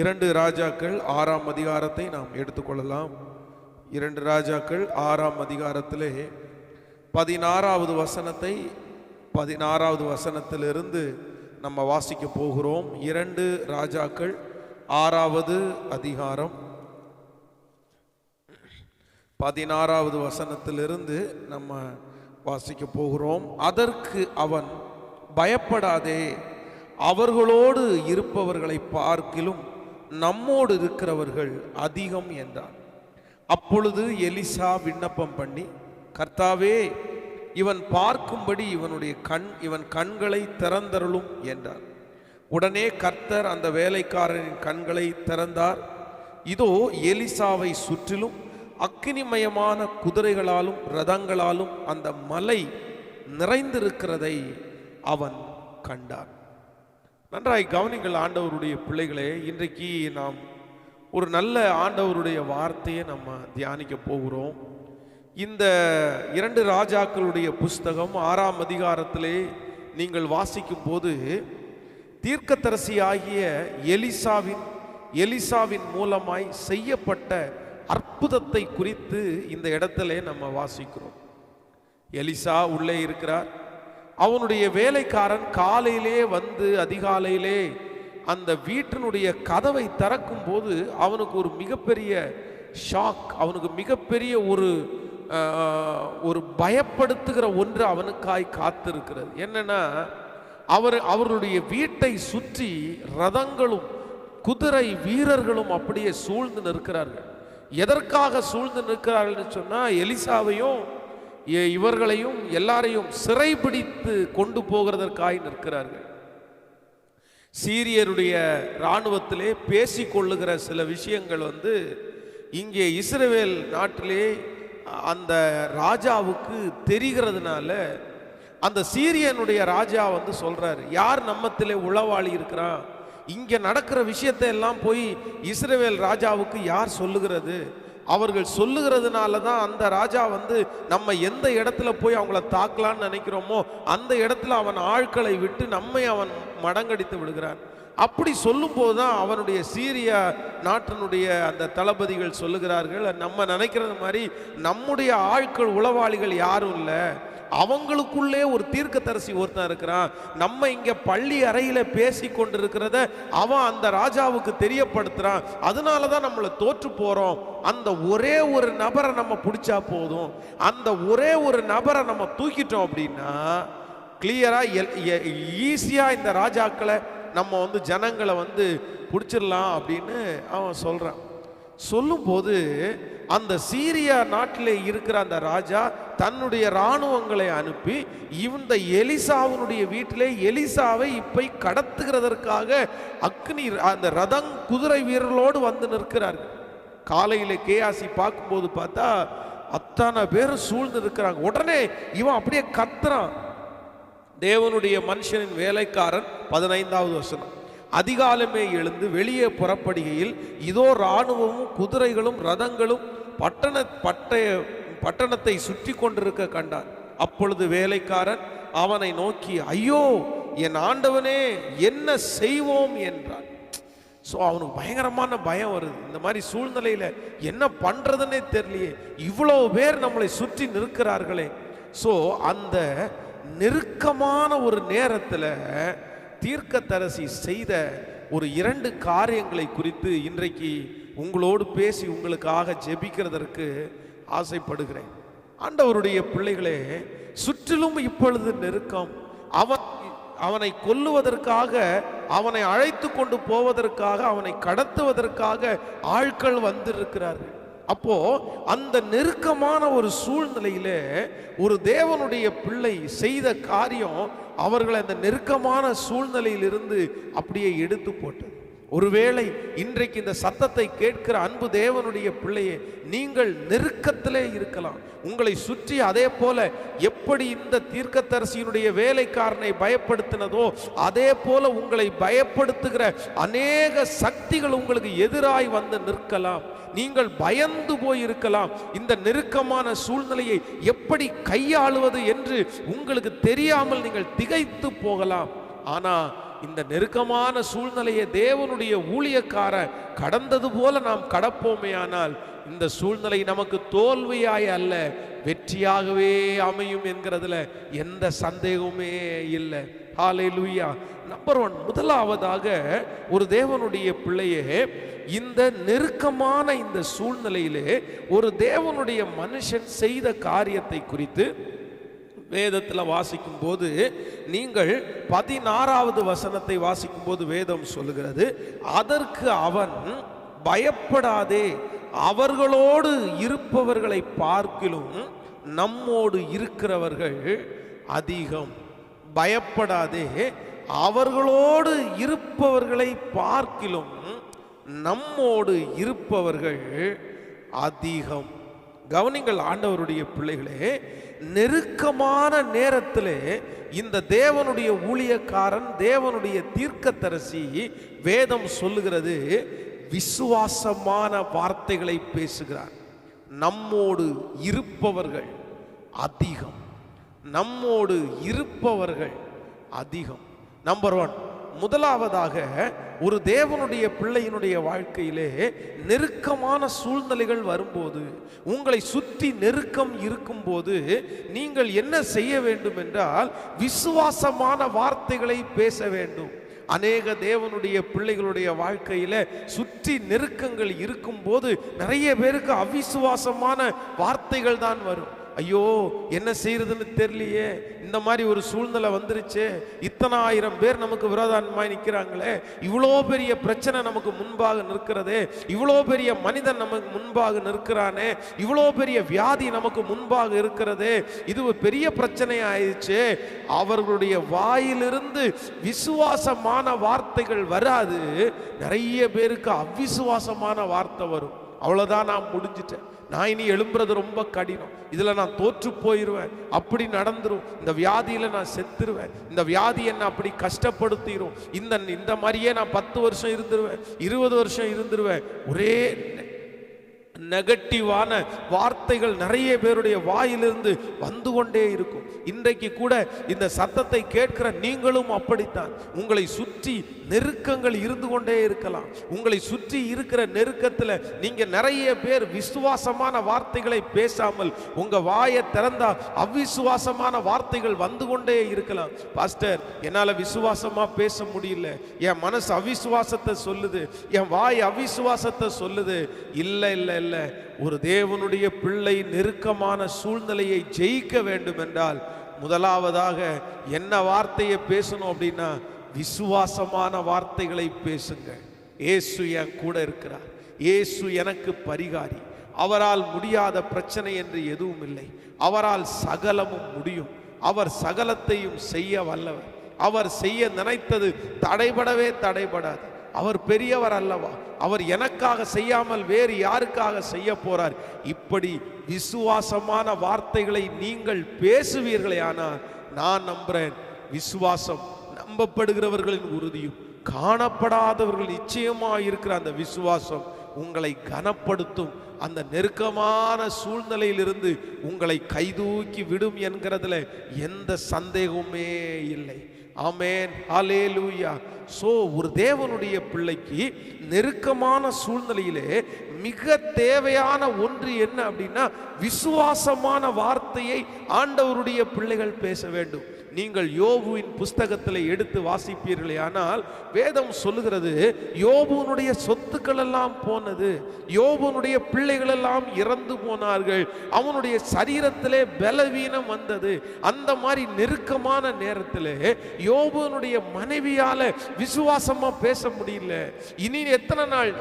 இரண்டு ராஜாக்கள் ஆறாம் அதிகாரத்தை நாம் எடுத்துக்கொள்ளலாம். இரண்டு ராஜாக்கள் ஆறாம் அதிகாரத்திலே பதினாறாவது வசனத்தை பதினாறாவது வசனத்திலிருந்து நம்ம வாசிக்க போகிறோம். இரண்டு ராஜாக்கள் ஆறாவது அதிகாரம் பதினாறாவது வசனத்திலிருந்து நம்ம வாசிக்க போகிறோம். அதற்கு அவன் பயப்படாதே அவர்களோடு இருப்பவர்களை பார்க்கிலும் நம்மோடு இருக்கிறவர்கள் அதிகம் என்றார் அப்பொழுது எலிசா விண்ணப்பம் பண்ணி கர்த்தாவே இவன் பார்க்கும்படி இவனுடைய கண் இவன் கண்களை திறந்தருளும் என்றார். உடனே கர்த்தர் அந்த வேலைக்காரனின் கண்களை திறந்தார். இதோ எலிசாவை சுற்றிலும் அக்கினிமயமான குதிரைகளாலும் ரதங்களாலும் அந்த மலை நிறைந்திருக்கிறதை அவன் கண்டான். நன்றாய் கவனிங்கள் ஆண்டவருடைய பிள்ளைகளே இன்றைக்கு நாம் ஒரு நல்ல ஆண்டவருடைய வார்த்தையை நம்ம தியானிக்க போகிறோம். இந்த இரண்டு ராஜாக்களுடைய புஸ்தகம் ஆறாம் அதிகாரத்திலே நீங்கள் வாசிக்கும் போது தீர்க்கதரிசி ஆகிய எலிசாவின் எலிசாவின் மூலமாய் செய்யப்பட்ட அற்புதத்தை குறித்து இந்த இடத்துல நம்ம வாசிக்கிறோம். எலிசா உள்ளே இருக்கிறார். அவனுடைய வேலைக்காரன் காலையிலே வந்து அதிகாலையிலே அந்த வீட்டினுடைய கதவை திறக்கும் போது அவனுக்கு ஒரு மிகப்பெரிய ஷாக் அவனுக்கு மிகப்பெரிய ஒரு ஒரு பயப்படுத்துகிற ஒன்று அவனுக்காய் காத்திருக்கிறது. என்னன்னா அவர் அவருடைய வீட்டை சுற்றி ரதங்களும் குதிரை வீரர்களும் அப்படியே சூழ்ந்து நிற்கிறார்கள். எதற்காக சூழ்ந்து நிற்கிறார்கள்னு சொன்னால் எலிசாவையும் இவர்களையும் எல்லாரையும் சிறைபிடித்து கொண்டு போகிறதற்காய் நிற்கிறார்கள். சீரியருடைய இராணுவத்திலே பேசிக்கொள்ளுகிற சில விஷயங்கள் வந்து இங்கே இஸ்ரேவேல் நாட்டிலே அந்த ராஜாவுக்கு தெரிகிறதுனால அந்த சீரியனுடைய ராஜா வந்து சொல்கிறார் யார் நம்மத்திலே உளவாளி இருக்கிறான்? இங்கே நடக்கிற விஷயத்தை எல்லாம் போய் இஸ்ரேவேல் ராஜாவுக்கு யார் சொல்லுகிறது? அவர்கள் சொல்லுகிறதுனால தான் அந்த ராஜா வந்து நம்ம எந்த இடத்துல போய் அவங்கள தாக்கலான்னு நினைக்கிறோமோ அந்த இடத்துல அவன் ஆட்களை விட்டு நம்மை அவன் மடங்கடித்து விடுகிறான். அப்படி சொல்லும்போது தான் அவனுடைய சீரிய நாட்டினுடைய அந்த தளபதிகள் சொல்லுகிறார்கள் நம்ம நினைக்கிறது மாதிரி நம்முடைய ஆட்கள் உளவாளிகள் யாரும் இல்லை. அவங்களுக்குள்ளே ஒரு தீர்க்கதரிசி ஒருத்தன் இருக்கிறான். நம்ம இங்க பள்ளி அறையில பேசி கொண்டிருக்கிறத அவன் அந்த ராஜாவுக்கு தெரியப்படுத்துறான். அதனால தான் நம்மளை தோற்று போறோம். அந்த ஒரே ஒரு நபரை நம்ம பிடிச்சா போதும். அந்த ஒரே ஒரு நபரை நம்ம தூக்கிட்டோம் அப்படின்னா கிளியரா ஈஸியா இந்த ராஜாக்களை நம்ம வந்து ஜனங்களை வந்து பிடிச்சிடலாம் அப்படின்னு அவன் சொல்றான். சொல்லும்போது அந்த சீரியா நாட்டிலே இருக்கிற அந்த ராஜா தன்னுடைய இராணுவங்களை அனுப்பி இந்த எலிசாவினுடைய வீட்டிலே எலிசாவை இப்பை கடத்துகிறதற்காக அக்னி அந்த ரதங் குதிரை வீரர்களோடு வந்து நிற்கிறார்கள் காலையில் கேஆசி பார்க்கும்போது பார்த்தா அத்தனை பேரும் சூழ்ந்து இருக்கிறாங்க உடனே இவன் அப்படியே கத்துறான். தேவனுடைய மனுஷனின் வேலைக்காரன் பதினைந்தாவது வசனம். அதிகாலமே எழுந்து வெளியே புறப்படுகையில் இதோ இராணுவமும் குதிரைகளும் ரதங்களும் பட்டண பட்டய பட்டணத்தை சுற்றி கொண்டிருக்க கண்டான். அப்பொழுது வேலைக்காரன் அவனை நோக்கி ஐயோ என் ஆண்டவனே என்ன செய்வோம்? என்றான். ஸோ அவனுக்கு பயங்கரமான பயம் வருது. இந்த மாதிரி சூழ்நிலையில் என்ன பண்ணுறதுன்னே தெரியலையே. இவ்வளோ பேர் நம்மளை சுற்றி நிற்கிறார்களே. ஸோ அந்த நெருக்கமான ஒரு நேரத்தில் தீர்க்கத்தரசி செய்த ஒரு இரண்டு காரியங்களை குறித்து இன்றைக்கு உங்களோடு பேசி உங்களுக்காக ஜெபிக்கிறதற்கு ஆசைப்படுகிறேன். ஆண்டவருடைய பிள்ளைகளே சுற்றிலும் இப்பொழுது நெருக்கம். அவன் அவனை கொல்லுவதற்காக அவனை அழைத்து கொண்டு போவதற்காக அவனை கடத்துவதற்காக ஆட்கள் வந்திருக்கிறார்கள். அப்போ அந்த நெருக்கமான ஒரு சூழ்நிலையிலே ஒரு தேவனுடைய பிள்ளை செய்த காரியம் அவர்களை அந்த நெருக்கமான சூழ்நிலையிலிருந்து அப்படியே எடுத்து போட்டது. ஒருவேளை இன்றைக்கு இந்த சத்தத்தை கேட்கிற அன்பு தேவனுடைய பிள்ளையே நீங்கள் நெருக்கத்திலே இருக்கலாம். உங்களை சுற்றி அதே போல எப்படி இந்த தீர்க்கத்தரசியினுடைய வேலைக்காரனை பயப்படுத்தினதோ அதே போல உங்களை பயப்படுத்துகிற அநேக சக்திகள் உங்களுக்கு எதிராய் வந்து நிற்கலாம். நீங்கள் பயந்து போய் இருக்கலாம் இந்த நெருக்கமான சூழ்நிலையை எப்படி கையாளுவது என்று உங்களுக்கு தெரியாமல் நீங்கள் திகைத்து போகலாம். ஆனா இந்த நெருக்கமான சூழ்நிலையை தேவனுடைய ஊழியக்கார கடந்தது போல நாம் கடப்போமேயானால் இந்த சூழ்நிலை நமக்கு தோல்வியாய் அல்ல வெற்றியாகவே அமையும் என்கிறதுல எந்த சந்தேகமே இல்லை. ஹாலே லூயா நம்பர் ஒன் முதலாவதாக ஒரு தேவனுடைய பிள்ளையே இந்த நெருக்கமான இந்த சூழ்நிலையிலே ஒரு தேவனுடைய மனுஷன் செய்த காரியத்தை குறித்து வேதத்தில் வாசிக்கும் போது நீங்கள் பதினாறாவது வசனத்தை வாசிக்கும் போது வேதம் சொல்லுகிறது அதற்கு அவன் பயப்படாதே அவர்களோடு இருப்பவர்களை பார்க்கிலும் நம்மோடு இருக்கிறவர்கள் அதிகம். பயப்படாதே அவர்களோடு இருப்பவர்களை பார்க்கிலும் நம்மோடு இருப்பவர்கள் அதிகம். கவனிங்கள் ஆண்டவருடைய பிள்ளைகளே நெருக்கமான நேரத்திலே இந்த தேவனுடைய ஊழியக்காரன் தேவனுடைய தீர்க்கத்தரசி வேதம் சொல்லுகிறது விசுவாசமான வார்த்தைகளை பேசுகிறார். நம்மோடு இருப்பவர்கள் அதிகம். நம்மோடு இருப்பவர்கள் அதிகம். நம்பர் ஒன் முதலாவதாக ஒரு தேவனுடைய பிள்ளையினுடைய வாழ்க்கையிலே நெருக்கமான சூழ்நிலைகள் வரும்போது உங்களை சுற்றி நெருக்கம் இருக்கும்போது நீங்கள் என்ன செய்ய வேண்டும் என்றால் விசுவாசமான வார்த்தைகளை பேச வேண்டும். அநேக தேவனுடைய பிள்ளைகளுடைய வாழ்க்கையில சுற்றி நெருக்கங்கள் இருக்கும்போது நிறைய பேருக்கு அவிசுவாசமான வார்த்தைகள் தான் வரும். ஐயோ என்ன செய்யறதுன்னு தெரியலையே. இந்த மாதிரி ஒரு சூழ்நிலை வந்துருச்சு. இத்தனை ஆயிரம் பேர் நமக்கு விரோதமாய் நிற்கிறாங்களே இவ்வளோ பெரிய பிரச்சனை நமக்கு முன்பாக நிற்கிறது. இவ்வளோ பெரிய மனிதன் நமக்கு முன்பாக நிற்கிறானே. இவ்வளோ பெரிய வியாதி நமக்கு முன்பாக இருக்கிறது. இது ஒரு பெரிய பிரச்சனை ஆயிடுச்சு அவர்களுடைய வாயிலிருந்து விசுவாசமான வார்த்தைகள் வராது. நிறைய பேருக்கு அவ்விசுவாசமான வார்த்தை வரும். அவ்வளோதான் நான் முடிஞ்சிட்டேன். நான் இனி எழும்புறது ரொம்ப கடினம். இதில் நான் தோற்று போயிடுவேன் அப்படி நடந்துரும். இந்த வியாதியில் நான் செத்துருவேன். இந்த வியாதி என்னை அப்படி கஷ்டப்படுத்திடும் இந்த இந்த மாதிரியே நான் பத்து வருஷம் இருந்துருவேன். இருபது வருஷம் இருந்துருவேன். ஒரே நெகட்டிவான வார்த்தைகள் நிறைய பேருடைய வாயிலிருந்து வந்து கொண்டே இருக்கும். இன்றைக்கு கூட இந்த சத்தத்தை கேட்கிற நீங்களும் அப்படித்தான். உங்களை சுற்றி நெருக்கங்கள் இருந்து கொண்டே இருக்கலாம். உங்களை சுற்றி இருக்கிற நெருக்கத்தில் நீங்கள் நிறைய பேர் விசுவாசமான வார்த்தைகளை பேசாமல் உங்கள் வாயை திறந்தா அவிசுவாசமான வார்த்தைகள் வந்து கொண்டே இருக்கலாம். பாஸ்டர் என்னால் விசுவாசமாக பேச முடியல. என் மனசு அவிசுவாசத்தை சொல்லுது. என் வாய் அவிசுவாசத்தை சொல்லுது. இல்லை இல்லை இல்லை. ஒரு தேவனுடைய பிள்ளை நெருக்கமான சூழ்நிலையை ஜெயிக்க வேண்டும் என்றால் முதலாவதாக என்ன வார்த்தையை பேசணும் அப்படின்னா விசுவாசமான வார்த்தைகளை பேசுங்க. இயேசு என் கூட இருக்கிறார். இயேசு எனக்கு பரிகாரி. அவரால் முடியாத பிரச்சனை என்று எதுவும் இல்லை. அவரால் சகலமும் முடியும். அவர் சகலத்தையும் செய்ய வல்லவர். அவர் செய்ய நினைத்தது தடைபடவே தடைபடாது. அவர் பெரியவர் அல்லவா? அவர் எனக்காக செய்யாமல் வேறு யாருக்காக செய்ய போறார்? இப்படி விசுவாசமான வார்த்தைகளை நீங்கள் பேசுவீர்களே ஆனால் நான் நம்புறேன் விசுவாசம் நம்பப்படுகிறவர்களின் உறுதியும் காணப்படாதவர்கள் நிச்சயமா இருக்கிற அந்த விசுவாசம் உங்களை கனப்படுத்தும். அந்த நெருக்கமான சூழ்நிலையிலிருந்து உங்களை கைதூக்கி விடும் என்கிறதுல எந்த சந்தேகமுமே இல்லை. ஆமேன். லூயா ஸோ ஒரு தேவனுடைய பிள்ளைக்கு நெருக்கமான சூழ்நிலையிலே மிக தேவையான ஒன்று என்ன அப்படின்னா விசுவாசமான வார்த்தையை ஆண்டவருடைய பிள்ளைகள் பேச வேண்டும். நீங்கள் யோபுவின் புஸ்தகத்தில் எடுத்து வாசிப்பீர்களே ஆனால் வேதம் சொல்லுகிறது யோபுனுடைய சொத்துக்கள் எல்லாம் போனது யோபுனுடைய பிள்ளைகள் எல்லாம் இறந்து போனார்கள் அவனுடைய சரீரத்திலே பலவீனம் வந்தது. அந்த மாதிரி நெருக்கமான நேரத்தில் யோபுனுடைய மனைவியால விசுவாசமா பேச முடியல. இனி எத்தனை நாள்?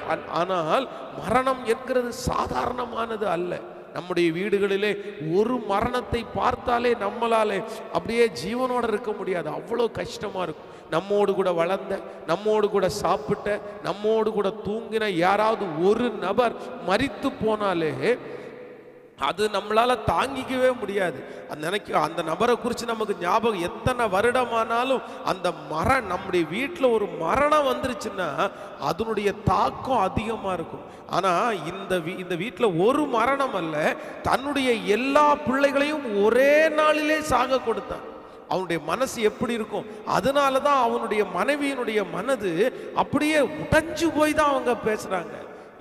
ஆனால் மரணம் என்கிறது சாதாரணமானது அல்ல. நம்முடைய வீடுகளிலே ஒரு மரணத்தை பார்த்தாலே நம்மளாலே அப்படியே ஜீவனோட இருக்க முடியாது. அவ்வளோ கஷ்டமாக இருக்கும். நம்மோடு கூட வளர்ந்த நம்மோடு கூட சாப்பிட்ட நம்மோடு கூட தூங்கின யாராவது ஒரு நபர் மறித்து போனாலே அது நம்மளால தாங்கிக்கவே முடியாது. அந்த நினைக்க அந்த நபரை குறித்து நமக்கு ஞாபகம் எத்தனை வருடமானாலும் அந்த மரம் நம்முடைய வீட்டில் ஒரு மரணம் வந்துருச்சுன்னா அதனுடைய தாக்கம் அதிகமாக இருக்கும். ஆனால் இந்த வீ இந்த வீட்டில் ஒரு மரணம் அல்ல தன்னுடைய எல்லா பிள்ளைகளையும் ஒரே நாளிலே சாக கொடுத்தான். அவனுடைய மனசு எப்படி இருக்கும்? அதனால தான் அவனுடைய மனைவியினுடைய மனது அப்படியே உடைஞ்சு போய் தான் அவங்க பேசுகிறாங்க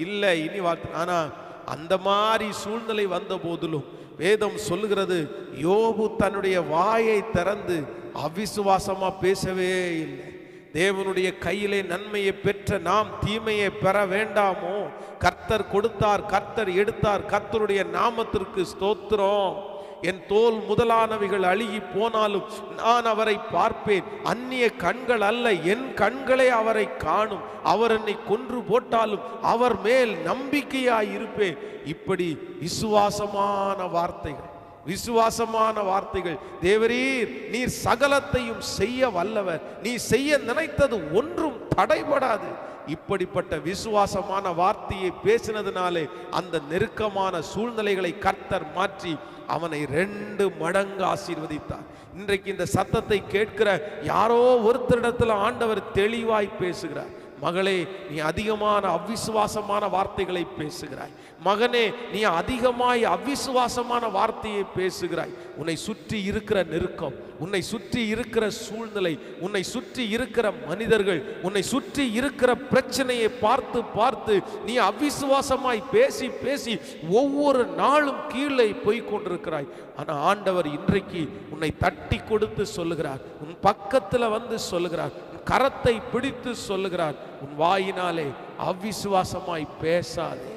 இல்லை இனி வார்த்தை ஆனால் அந்த மாதிரி சூழ்நிலை வந்த போதிலும் வேதம் சொல்லுகிறது யோபு தன்னுடைய வாயை திறந்து அவிசுவாசமா பேசவே இல்லை. தேவனுடைய கையிலே நன்மையை பெற்ற நாம் தீமையை பெற வேண்டாமோ? கர்த்தர் கொடுத்தார் கர்த்தர் எடுத்தார் கர்த்தருடைய நாமத்திற்கு ஸ்தோத்திரம். என் தோல் முதலானவைகள் அழுகி போனாலும் நான் அவரை பார்ப்பேன். அந்நிய கண்கள் அல்ல என் கண்களே அவரை காணும். அவர் என்னை கொன்று போட்டாலும் அவர் மேல் நம்பிக்கையாய் இருப்பேன். இப்படி விசுவாசமான வார்த்தைகள் விசுவாசமான வார்த்தைகள். தேவரீர் நீர் சகலத்தையும் செய்ய வல்லவர். நீ செய்ய நினைத்தது ஒன்றும் தடைபடாது. இப்படிப்பட்ட விசுவாசமான வார்த்தையை பேசினதுனாலே அந்த நெருக்கமான சூழ்நிலைகளை கர்த்தர் மாற்றி அவனை ரெண்டு மடங்கு ஆசீர்வதித்தார். இன்றைக்கு இந்த சத்தத்தை கேட்கிற யாரோ ஒருத்தரிடத்தில் ஆண்டவர் தெளிவாய் பேசுகிறார். மகளே நீ அதிகமான அவிசுவாசமான வார்த்தைகளை பேசுகிறாய். மகனே நீ அதிகமாய் அவிசுவாசமான வார்த்தையை பேசுகிறாய். உன்னை சுற்றி இருக்கிற நெருக்கம் உன்னை சுற்றி இருக்கிற சூழ்நிலை உன்னை சுற்றி இருக்கிற மனிதர்கள் உன்னை சுற்றி இருக்கிற பிரச்சனையை பார்த்து பார்த்து நீ அவிசுவாசமாய் பேசி பேசி ஒவ்வொரு நாளும் கீழே போய் கொண்டிருக்கிறாய். ஆனால் ஆண்டவர் இன்றைக்கு உன்னை தட்டி கொடுத்து சொல்லுகிறார். உன் பக்கத்தில் வந்து சொல்லுகிறார். கரத்தை பிடித்து சொல்லுகிறார் உன் வாயினாலே அவிசுவாசமாய் பேசாதே.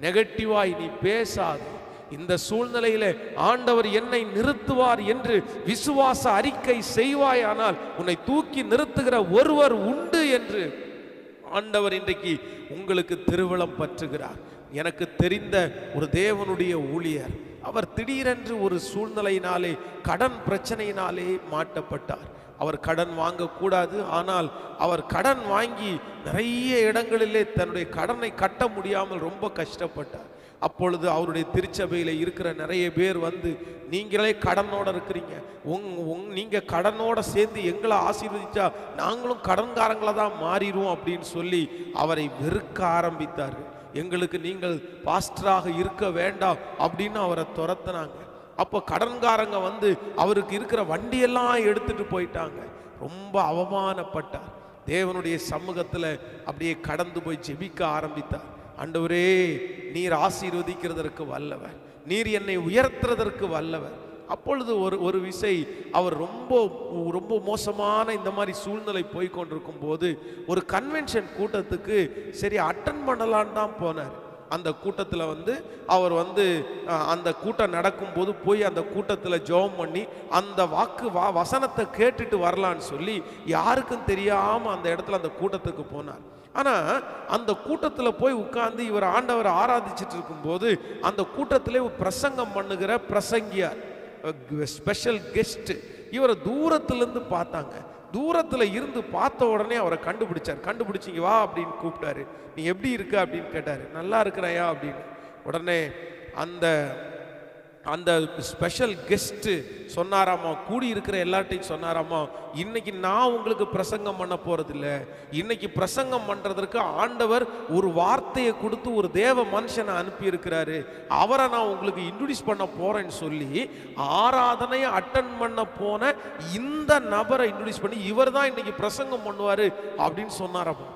நெகட்டிவாய் நீ பேசாதே. இந்த சூழ்நிலையிலே ஆண்டவர் என்னை நிறுத்துவார் என்று விசுவாச அறிக்கை செய்வாயானால் உன்னை தூக்கி நிறுத்துகிற ஒருவர் உண்டு என்று ஆண்டவர் இன்றைக்கு உங்களுக்கு திருவிழம் பற்றுகிறார். எனக்கு தெரிந்த ஒரு தேவனுடைய ஊழியர் அவர் திடீரென்று ஒரு சூழ்நிலையினாலே கடன் பிரச்சனையினாலே மாட்டப்பட்டார். அவர் கடன் வாங்கக்கூடாது. ஆனால் அவர் கடன் வாங்கி நிறைய இடங்களிலே தன்னுடைய கடனை கட்ட முடியாமல் ரொம்ப கஷ்டப்பட்டார். அப்பொழுது அவருடைய திருச்சபையில் இருக்கிற நிறைய பேர் வந்து நீங்களே கடனோட இருக்கிறீங்க. உங் உங் நீங்கள் கடனோட சேர்ந்து எங்களை ஆசீர்வதிச்சா நாங்களும் கடன்காரங்களை தான் மாறிடுவோம் அப்படின்னு சொல்லி அவரை வெறுக்க ஆரம்பித்தார்கள். எங்களுக்கு நீங்கள் பாஸ்டராக இருக்க வேண்டாம் அப்படின்னு அவரை துரத்துனாங்க. அப்போ கடன்காரங்க வந்து அவருக்கு இருக்கிற வண்டியெல்லாம் எடுத்துட்டு போயிட்டாங்க. ரொம்ப அவமானப்பட்டார். தேவனுடைய சமூகத்தில் அப்படியே கடந்து போய் ஜெபிக்க ஆரம்பித்தார். ஆண்டவரே நீர் ஆசீர்வதிக்கிறதற்கு வல்லவர். நீர் என்னை உயர்த்துறதற்கு வல்லவர். அப்பொழுது ஒரு ஒரு விசை அவர் ரொம்ப ரொம்ப மோசமான இந்த மாதிரி சூழ்நிலை போய் கொண்டிருக்கும் போது ஒரு கன்வென்ஷன் கூட்டத்துக்கு சரி அட்டன் பண்ணலான்னு தான் போனார். அந்த கூட்டத்தில் வந்து அவர் வந்து அந்த கூட்டம் நடக்கும்போது போய் அந்த கூட்டத்தில் ஜெபம் பண்ணி அந்த வாக்கு வா வசனத்தை கேட்டுட்டு வரலான்னு சொல்லி யாருக்கும் தெரியாமல் அந்த இடத்துல அந்த கூட்டத்துக்கு போனார். ஆனால் அந்த கூட்டத்தில் போய் உட்கார்ந்து இவர் ஆண்டவரை ஆராதிச்சிட்டு இருக்கும்போது அந்த கூட்டத்திலே ஒரு பிரசங்கம் பண்ணுகிற பிரசங்கியார் ஸ்பெஷல் கெஸ்ட்டு இவரை தூரத்துலேருந்து பார்த்தாங்க. தூரத்தில் இருந்து பார்த்த உடனே அவரை கண்டுபிடிச்சார். கண்டுபிடிச்சிங்க வா அப்படின்னு கூப்பிட்டாரு. நீ எப்படி இருக்க? அப்படின்னு கேட்டார். நல்லா இருக்கிறாயா அப்படின்னு. உடனே அந்த அந்த ஸ்பெஷல் கெஸ்ட்டு சொன்னாராமா? கூடி இருக்கிற எல்லார்ட்டையும் சொன்னாராமா? இன்னைக்கு நான் உங்களுக்கு பிரசங்கம் பண்ண போறதில்ல. இன்னைக்கு பிரசங்கம் பண்ணுறதற்கு ஆண்டவர் ஒரு வார்த்தையை கொடுத்து ஒரு தேவ மனுஷனை அனுப்பியிருக்கிறாரு. அவரை நான் உங்களுக்கு இன்ட்ரடியூஸ் பண்ண போறேன்னு சொல்லி ஆராதனையை அட்டன் பண்ண போன இந்த நபரை இன்ட்ரடியூஸ் பண்ணி இவர் தான் இன்னைக்கு பிரசங்கம் பண்ணுவார் அப்படின்னு சொன்னாராமா?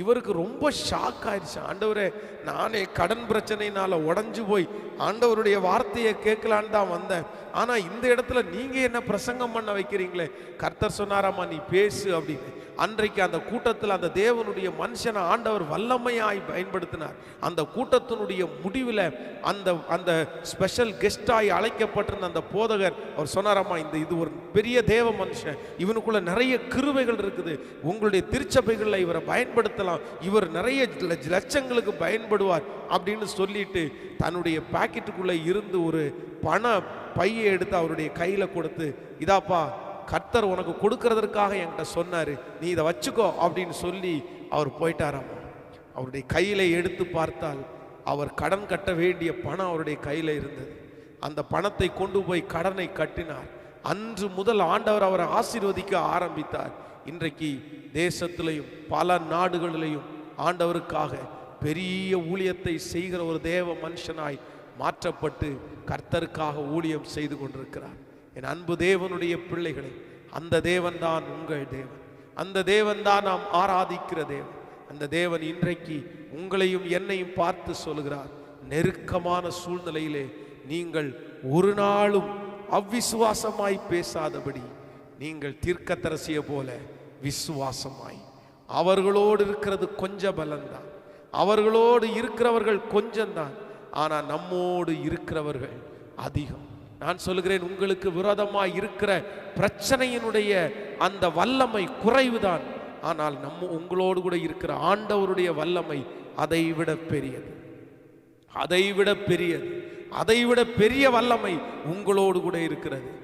இவருக்கு ரொம்ப ஷாக் ஆயிடுச்சு. ஆண்டவரே நானே கடன் பிரச்சனையினால உடஞ்சு போய் ஆண்டவருடைய வார்த்தையை கேட்கலான்னு தான் வந்தேன். ஆனால் இந்த இடத்துல நீங்கள் என்ன பிரசங்கம் பண்ண வைக்கிறீங்களே? கர்த்தர் சொன்னாராம்மா நீ பேசு அப்படின்னு. அன்றைக்கு அந்த கூட்டத்தில் அந்த தேவனுடைய மனுஷனை ஆண்டவர் வல்லமையாய் பயன்படுத்தினார். அந்த கூட்டத்தினுடைய முடிவில் அந்த அந்த ஸ்பெஷல் கெஸ்டாய் அழைக்கப்பட்டிருந்த அந்த போதகர் அவர் சொன்னாராம்மா இந்த இது ஒரு பெரிய தேவ மனுஷன். இவனுக்குள்ள நிறைய கிருவைகள் இருக்குது. உங்களுடைய திருச்சபைகளில் இவரை பயன்படுத்தலாம். இவர் நிறைய லட்சங்களுக்கு பயன்படுவார் அப்படின்னு சொல்லிட்டு தன்னுடைய பாக்கெட்டுக்குள்ளே இருந்து ஒரு பண பையை எடுத்து அவருடைய கையில் கொடுத்து இதாப்பா கர்த்தர் உனக்கு கொடுக்கறதற்காக என்கிட்ட சொன்னார். நீ இதை வச்சுக்கோ அப்படின்னு சொல்லி அவர் போயிட்டாராமா. அவருடைய கையில் எடுத்து பார்த்தால் அவர் கடன் கட்ட வேண்டிய பணம் அவருடைய கையில் இருந்தது. அந்த பணத்தை கொண்டு போய் கடனை கட்டினார். அன்று முதல் ஆண்டவர் அவரை ஆசீர்வதிக்க ஆரம்பித்தார். இன்றைக்கு தேசத்திலையும் பல நாடுகளிலையும் ஆண்டவருக்காக பெரிய ஊழியத்தை செய்கிற ஒரு தேவ மனுஷனாய் மாற்றப்பட்டு கர்த்தருக்காக ஊழியம் செய்து கொண்டிருக்கிறார். என் அன்பு தேவனுடைய பிள்ளைகளை அந்த தேவன்தான் உங்கள் தேவன். அந்த தேவன்தான் நாம் ஆராதிக்கிற தேவன். அந்த தேவன் இன்றைக்கு உங்களையும் என்னையும் பார்த்து சொல்கிறார் நெருக்கமான சூழ்நிலையிலே நீங்கள் ஒரு நாளும் அவ்விசுவாசமாய் பேசாதபடி நீங்கள் தீர்க்கத்தரசிய போல விசுவாசமாய். அவர்களோடு இருக்கிறது கொஞ்ச பலன்தான். அவர்களோடு இருக்கிறவர்கள் கொஞ்சம்தான். ஆனால் நம்மோடு இருக்கிறவர்கள் அதிகம். நான் சொல்கிறேன் உங்களுக்கு விரோதமாக இருக்கிற பிரச்சனையினுடைய அந்த வல்லமை குறைவுதான். ஆனால் நம்ம உங்களோடு கூட இருக்கிற ஆண்டவருடைய வல்லமை அதை விட பெரியது. அதை விட பெரியது. அதை விட பெரிய வல்லமை உங்களோடு கூட இருக்கிறது.